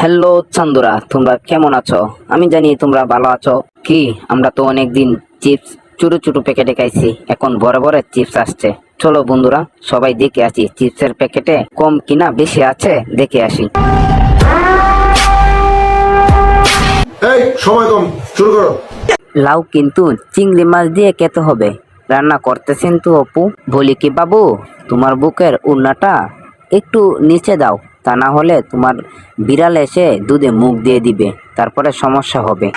Hello চান্দুরা তোমরা কেমন আছো? আমি জানি তোমরা ভালো আছো। কি আমরা তো অনেকদিন চিপস ছোট ছোট প্যাকেটে খাইছি। এখন বড় বড় চিপস আসছে। চলো বন্ধুরা সবাই দেখে আসি চিপসের প্যাকেটে কম কিনা বেশি আছে? দেখে আসি। এই সময় কম শুরু করো। লাউ কিন্তু চিংড়ি মাছ দিয়ে খেতে হবে। রান্না করতেছেন তো অপু। বলি কি বাবু তোমার বুকের উন্নাটা একটু নিচে দাও। তা না হলে তোমার বিড়াল এসে দুধে মুখ দিয়ে দিবে, তারপরে সমস্যা হবে।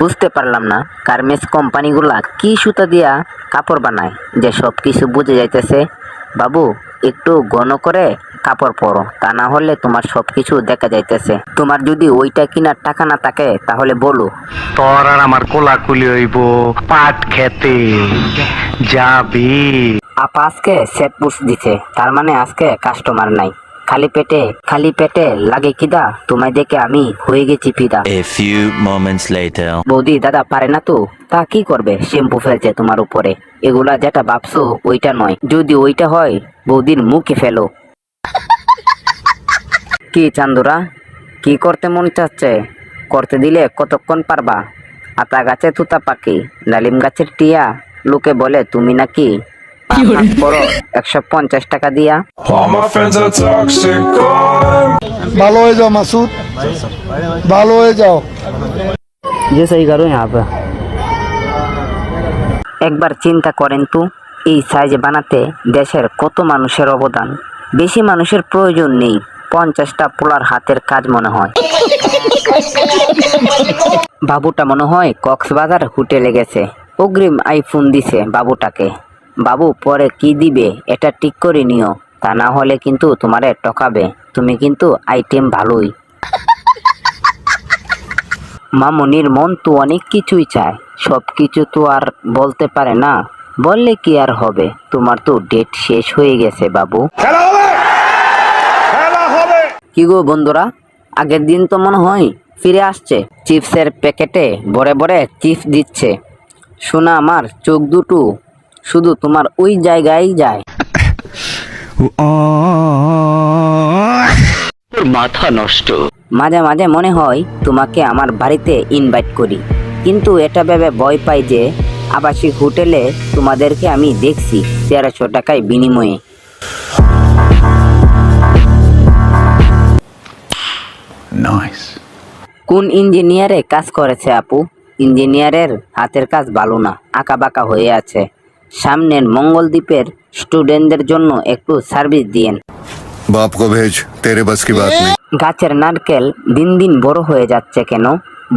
বুঝতে পারলাম না গার্মেন্টস কোম্পানিগুলা কি সুতা দিয়া কাপড় বানায়, যে সব কিছু বুঝে যাইতেছে। বাবু, একটু ঘন করে কাপড় পরো তা না হলে তোমার সব কিছু দেখা যাইতেছে। তোমার যদি ওইটা কিনার টাকা না থাকে তাহলে বলো। তোর আর আমার কোলাকুলি হইব পাট খেতে। যাবি। আপা আজকে সেট পুষ দিছে তার মানে আজকে কাস্টমার নাই। খালি পেটে খালি পেটে লাগে কিদা তোমায় দেখে আমি হয়ে গেছি পিদা A few moments later. বৌদি দাদা পারে না তো? তা কি করবে? শ্যাম্পু ফেলছে তোমার উপরে। এগুলা যেটা ভাবছ ওইটা নয়। যদি ওইটা হয় বৌদির মুখে ফেলো। কি চান্দুরা? কি করতে মন চাচ্ছে? করতে দিলে কতক্ষণ পারবা? আতা গাছে তুতা পাখি ডালিম গাছের টিয়া লোকে বলে তুমি নাকি? একশো পঞ্চাশ টাকা দিয়া। একবার চিন্তা করেন তো এই সাইজ বানাতে দেশের কত মানুষের অবদান? বেশি মানুষের প্রয়োজন নেই। পঞ্চাশটা পোলার হাতের কাজ মনে হয়। বাবুটা মনে হয় কক্সবাজার হোটেলে গেছে। অগ্রিম আইফোন দিছে বাবুটাকে। বাবু, পরে কি দিবে এটা ঠিক করে নিও। তা না হলে কিন্তু তোমারে টকাবে তুমি কিন্তু আইটেম ভালোই। মামনির মন তো অনেক কিছুই চায়। সব কিছু তো আর বলতে পারে না। বললে কি আর হবে? তোমার তো ডেট শেষ হয়ে গেছে, বাবু। কি গো বন্ধুরা? আগের দিন তো মনে হয় ফিরে আসছে। চিপসের প্যাকেটে বড়ে বড়ে চিপস দিচ্ছে। শোনা আমার চোখ দুটো শুধু তোমার ওই জায়গায় যায়। মাথা নষ্ট। মাঝে মাঝে মনে হয় তোমাকে আমার বাড়িতে ইনভাইট করি। কিন্তু এটা ভেবে ভয় পাই যে আবাসিক হোটেলে তোমাদেরকে আমি দেখছি তেরোশো টাকায় বিনিময়ে। কোন ইঞ্জিনিয়ারে কাজ করেছে আপু? ইঞ্জিনিয়ারের হাতের কাজ ভালো না আঁকা বাঁকা হয়ে আছে। সামনের মঙ্গলদ্বীপের স্টুডেন্টদের জন্য একটু সার্ভিস দিয়েন। বাপ কো ভেজ তেরে বাস কি বাত নেই। গাছের নারকেল দিন দিন বড় হয়ে যাচ্ছে কেন?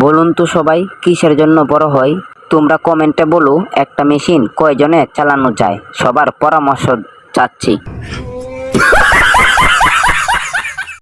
বলুন তো সবাই কিসের জন্য বড় হয়? তোমরা কমেন্টে বলো একটা মেশিন কয়জনে চালানো যায়? সবার পরামর্শ চাচ্ছি।